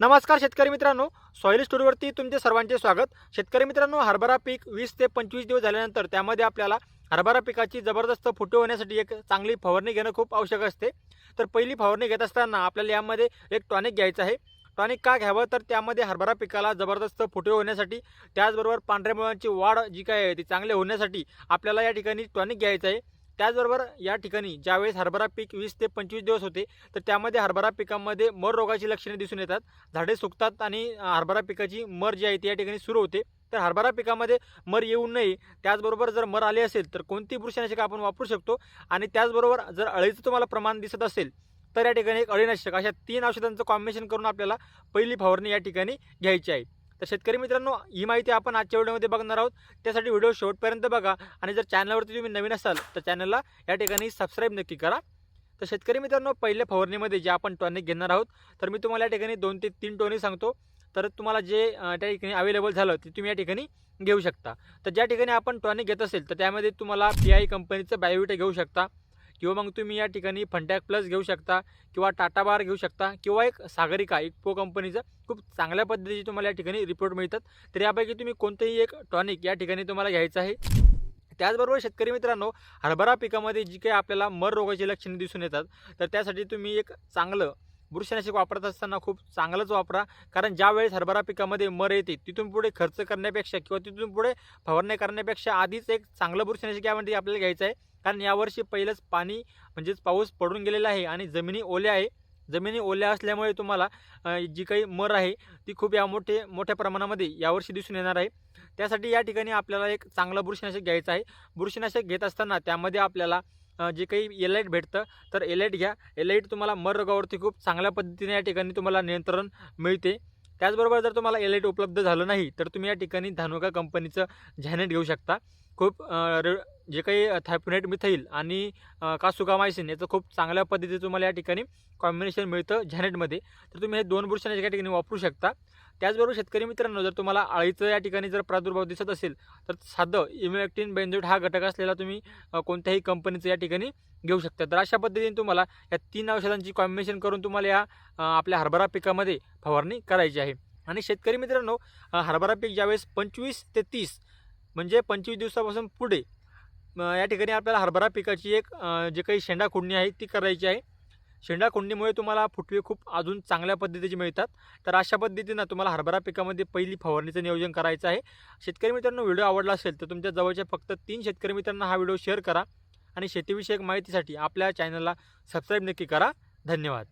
नमस्कार शेतकरी मित्रांनो. सॉईल स्टोरीवरती तुमचे सर्वांचे स्वागत. शेतकरी मित्रांनो हरभरा पीक वीस ते पंचवीस दिवस झाल्यानंतर त्यामध्ये आपल्याला हरभरा पिकाची जबरदस्त फुटे होण्यासाठी एक चांगली फवारणी घेणं खूप आवश्यक असते. तर पहिली फवारणी घेत असताना आपल्याला यामध्ये एक टॉनिक घ्यायचं आहे. टॉनिक का घ्यावं? तर त्यामध्ये हरभरा पिकाला जबरदस्त फुटे होण्यासाठी त्याचबरोबर पांढऱ्या मुळांची वाढ जी काय आहे ती चांगली होण्यासाठी आपल्याला या ठिकाणी टॉनिक घ्यायचं आहे. त्याचबरोबर या ठिकाणी ज्यावेळेस हरभरा पीक वीस ते पंचवीस दिवस होते तर त्यामध्ये हरभरा पिकामध्ये मर रोगाची लक्षणे दिसून येतात. झाडे सुकतात आणि हरभरा पिकाची मर जी आहे ती या ठिकाणी सुरू होते. तर हरभरा पिकामध्ये मर येऊ नये त्याचबरोबर जर मर आले असेल तर कोणती बुरशीनाशक आपण वापरू शकतो? आणि त्याचबरोबर जर अळीचं तुम्हाला प्रमाण दिसत असेल तर या ठिकाणी एक अळीनाशक अशा तीन औषधांचं कॉम्बिनेशन करून आपल्याला पहिली फवारणी या ठिकाणी घ्यायची आहे. तर शेतकरी मित्रांनो ही माहिती आपण आजच्या व्हिडिओमध्ये बघणार आहोत. त्यासाठी व्हिडिओ शेवटपर्यंत बघा आणि जर चॅनलवरती तुम्ही नवीन असाल तर चॅनलला या ठिकाणी सबस्क्राईब नक्की करा. तर शेतकरी मित्रांनो पहिल्या फवारणीमध्ये जे आपण टॉनिक घेणार आहोत तर मी तुम्हाला या ठिकाणी दोन ते तीन टॉनिक सांगतो. तर तुम्हाला जे त्या ठिकाणी अवेलेबल झालं ते तुम्ही या ठिकाणी घेऊ शकता. तर ज्या ठिकाणी आपण टॉनिक घेत असेल तर त्यामध्ये तुम्हाला पी आय कंपनीचं बायोविटा घेऊ शकता. किंवा मग तुम्ही या ठिकाणी फंटॅक प्लस घेऊ शकता किंवा टाटा बार घेऊ शकता किंवा एक सागरिका इक्पो कंपनीचं खूप चांगल्या पद्धतीचे तुम्हाला या ठिकाणी रिपोर्ट मिळतात. तर यापैकी तुम्ही कोणतंही एक टॉनिक या ठिकाणी तुम्हाला घ्यायचं आहे. त्याचबरोबर शेतकरी मित्रांनो हरभरा पिकामध्ये जी काही आपल्याला मर रोगाची लक्षणे दिसून येतात तर त्यासाठी तुम्ही एक चांगलं बुरशीनाशक वापरत असताना खूप चांगलंच वापरा. कारण ज्या वेळेस हरभरा पिकामध्ये मर येते तिथून पुढे खर्च करण्यापेक्षा किंवा तिथून पुढे फवारणी करण्यापेक्षा आधीच एक चांगलं बुरशीनाशक यामध्ये आपल्याला घ्यायचं आहे. कारण यावर्षी पहिलंच पाणी म्हणजेच पाऊस पडून गेलेला आहे आणि जमिनी ओल्या आहे. जमिनी ओल्या असल्यामुळे तुम्हाला जी काही मर आहे ती खूप या मोठे मोठ्या प्रमाणामध्ये यावर्षी दिसून येणार आहे. त्यासाठी या ठिकाणी आपल्याला एक चांगलं बुरशीनाशक घ्यायचं आहे. बुरशीनाशक घेत असताना त्यामध्ये आपल्याला जे काही एलाईट भेटतं तर एलाईट घ्या. एलाईट तुम्हाला मर रोगावरती खूप चांगल्या पद्धतीने या ठिकाणी तुम्हाला नियंत्रण मिळते. त्याचबरोबर जर तुम्हाला एलाईट उपलब्ध झालं नाही तर तुम्ही या ठिकाणी धानुका कंपनीचं झॅनेट घेऊ शकता. खूप जे काही थायपोनेट मिथाईल आणि कासुकामायसिन याचं खूप चांगल्या पद्धतीने तुम्हाला या ठिकाणी कॉम्बिनेशन मिळतं झॅनेटमध्ये. तर तुम्ही हे दोन बुरशीनाशक या ठिकाणी वापरू शकता. त्याचबरोबर शेतकरी मित्रांनो जर तुम्हाला अळीचं या ठिकाणी जर प्रादुर्भाव दिसत असेल तर साधं इम्युएक्टिन बेंजोट हा घटक असलेला तुम्ही कोणत्याही कंपनीचं या ठिकाणी घेऊ शकता. तर अशा पद्धतीने तुम्हाला या तीन औषधांची कॉम्बिनेशन करून तुम्हाला या आपल्या हरभरा पिकामध्ये फवारणी करायची आहे. आणि शेतकरी मित्रांनो हरभरा पीक ज्यावेळेस पंचवीस ते तीस म्हणजे पंचवीस दिवसापासून पुढे या ठिकाणी आपल्याला हरभरा पिकाची एक जे काही शेंडा खुडणी आहे ती करायची आहे. शेंडा खुडणीमुळे तुम्हाला फुटवे खूप अजून चांगल्या पद्धतीचे मिळतात. तर अशा पद्धतीनं तुम्हाला हरभरा पिकामध्ये पहिली फवारणीचं नियोजन करायचं आहे. शेतकरी मित्रांनो व्हिडिओ आवडला असेल तर तुमच्या जवळच्या फक्त तीन शेतकरी मित्रांना हा व्हिडिओ शेअर करा आणि शेतीविषयक माहितीसाठी आपल्या चॅनलला सबस्क्राईब नक्की करा. धन्यवाद.